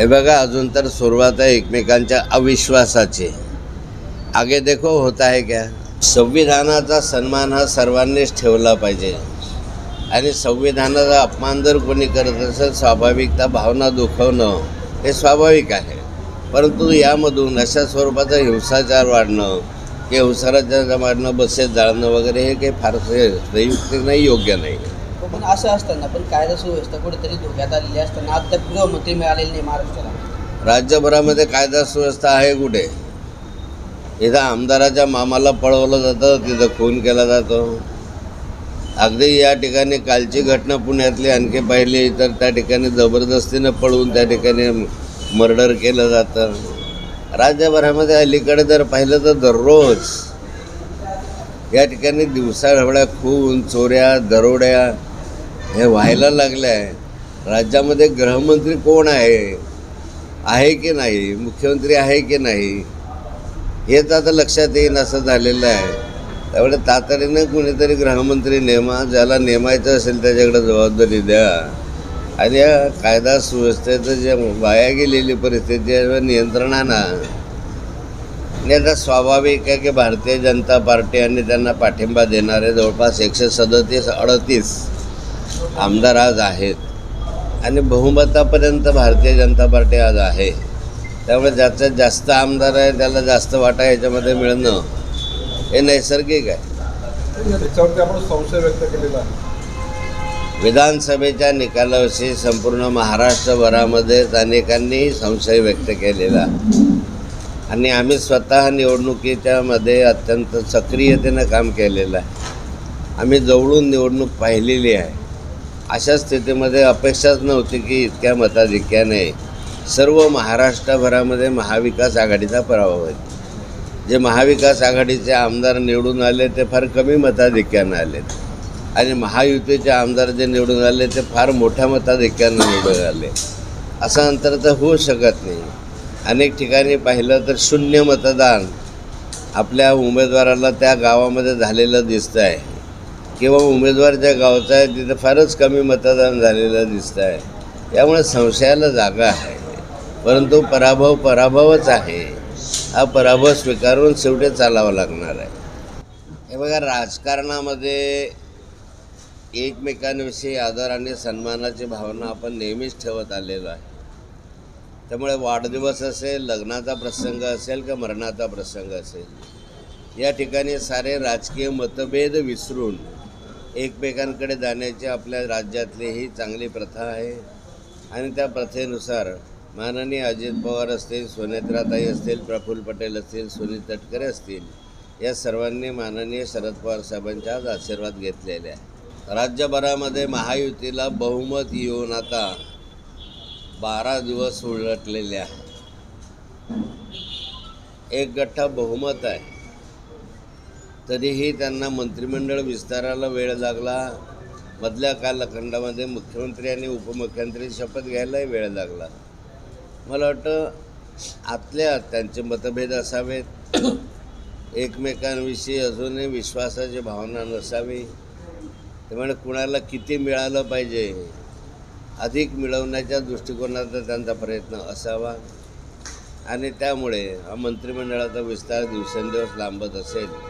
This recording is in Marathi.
हे बघा अजून तर सुरुवात आहे एकमेकांच्या अविश्वासाची. आगे देखो होत आहे क्या? संविधानाचा सन्मान हा सर्वांनीच ठेवला पाहिजे. आणि संविधानाचा अपमान जर कोणी करत असेल स्वाभाविकता भावना दुखवणं हे स्वाभाविक आहे. परंतु यामधून अशा स्वरूपाचा हिंसाचार वाढणं किंवा हिंसाचार वाढणं बसेस जाळणं वगैरे हे काही फारसे संयुक्त नाही योग्य नाही. पण असं असताना पण कायदा सुव्यवस्था कुठेतरी धोक्यात आलेली असताना अद्याप गृहमंत्री मिळालेली नाही महाराष्ट्राला. राज्यभरामध्ये कायदा सुव्यवस्था आहे कुठे? इथं आमदाराच्या मामाला पळवलं जातं तिथं खून केला जातो. अगदी या ठिकाणी कालची घटना पुण्यातली आणखी पाहिली तर त्या ठिकाणी जबरदस्तीनं पळवून त्या ठिकाणी मर्डर केलं जातं. राज्यभरामध्ये अलीकडे जर पाहिलं तर दररोज या ठिकाणी दिवसाढवळ्या खून चोऱ्या दरोड्या हे व्हायला लागलं आहे राज्यामध्ये गृहमंत्री कोण आहे? आहे की नाही? मुख्यमंत्री आहे की नाही? हेच आता लक्षात येईन असं झालेलं आहे. त्यामुळे तातडीनं कुणीतरी गृहमंत्री नेमा ज्याला नेमायचं असेल त्याच्याकडे जबाबदारी द्या. आणि या कायदा सुव्यवस्थेचं जे वाया गेलेली परिस्थिती आहे आणा. आणि आता स्वाभाविक आहे की भारतीय जनता पार्टी आणि त्यांना पाठिंबा देणारे जवळपास एकशे सदतीस अडतीस आमदार आज आहेत. आणि बहुमतापर्यंत भारतीय जनता पार्टी आज आहे. त्यामुळे ज्याच्यात जास्त आमदार आहे त्याला जास्त वाटा ह्याच्यामध्ये मिळणं हे नैसर्गिक आहे. त्याच्यावरती आपण संशय व्यक्त केलेला आहे. विधानसभेच्या निकालाविषयी संपूर्ण महाराष्ट्रभरामध्येच अनेकांनी संशय व्यक्त केलेला. आणि आम्ही स्वतः निवडणुकीच्या मध्ये अत्यंत सक्रियतेनं काम केलेलं आहे. आम्ही जवळून निवडणूक पाहिलेली आहे. अशा स्थितीमध्ये अपेक्षाच नव्हती की इतक्या मताधिक्याने सर्व महाराष्ट्रभरामध्ये महाविकास आघाडीचा पराभव होईल. जे महाविकास आघाडीचे आमदार निवडून आले ते फार कमी मताधिक्यानं आलेत. आणि महायुतीचे आमदार जे निवडून आले ते फार मोठ्या मताधिक्यानं निवडून आले. असं अंतर तर होऊ शकत नाही. अनेक ठिकाणी पाहिलं तर शून्य मतदान आपल्या उमेदवाराला त्या गावामध्ये झालेलं दिसतं आहे किंवा उमेदवार ज्या गावचा आहे तिथं फारच कमी मतदान झालेलं दिसतं आहे त्यामुळे संशयाला जागा आहे. परंतु पराभव पराभवच आहे. हा पराभव स्वीकारून शेवटी चालावा लागणार आहे. हे बघा राजकारणामध्ये एकमेकांविषयी आदर आणि सन्मानाची भावना आपण नेहमीच ठेवत आलेलो आहे. त्यामुळे वाढदिवस असेल लग्नाचा प्रसंग असेल का मरणाचा प्रसंग असेल या ठिकाणी सारे राजकीय मतभेद विसरून एकमेकांकडे जाण्याची आपल्या राज्यातली ही चांगली प्रथा आहे. आणि त्या प्रथेनुसार माननीय अजित पवार असतील सुनेत्राताई असतील प्रफुल्ल पटेल असतील सुनील तटकरे असतील या सर्वांनी माननीय शरद पवार साहेबांच्या आज आशीर्वाद घेतलेले आहे राज्यभरामध्ये महायुतीला बहुमत येऊन आता बारा दिवस उलटलेले आहे एक गठ्ठा बहुमत आहे. तरीही त्यांना मंत्रिमंडळ विस्ताराला वेळ लागला. मधल्या कालखंडामध्ये मुख्यमंत्री आणि उपमुख्यमंत्री शपथ घ्यायलाही वेळ लागला. मला वाटतं आतल्या त्यांचे मतभेद असावेत. एकमेकांविषयी अजूनही विश्वासाची भावना नसावी. त्यामुळे कुणाला किती मिळालं पाहिजे? अधिक मिळवण्याच्या दृष्टिकोनाचा त्यांचा प्रयत्न असावा. आणि त्यामुळे हा मंत्रिमंडळाचा विस्तार दिवसेंदिवस लांबत असेल.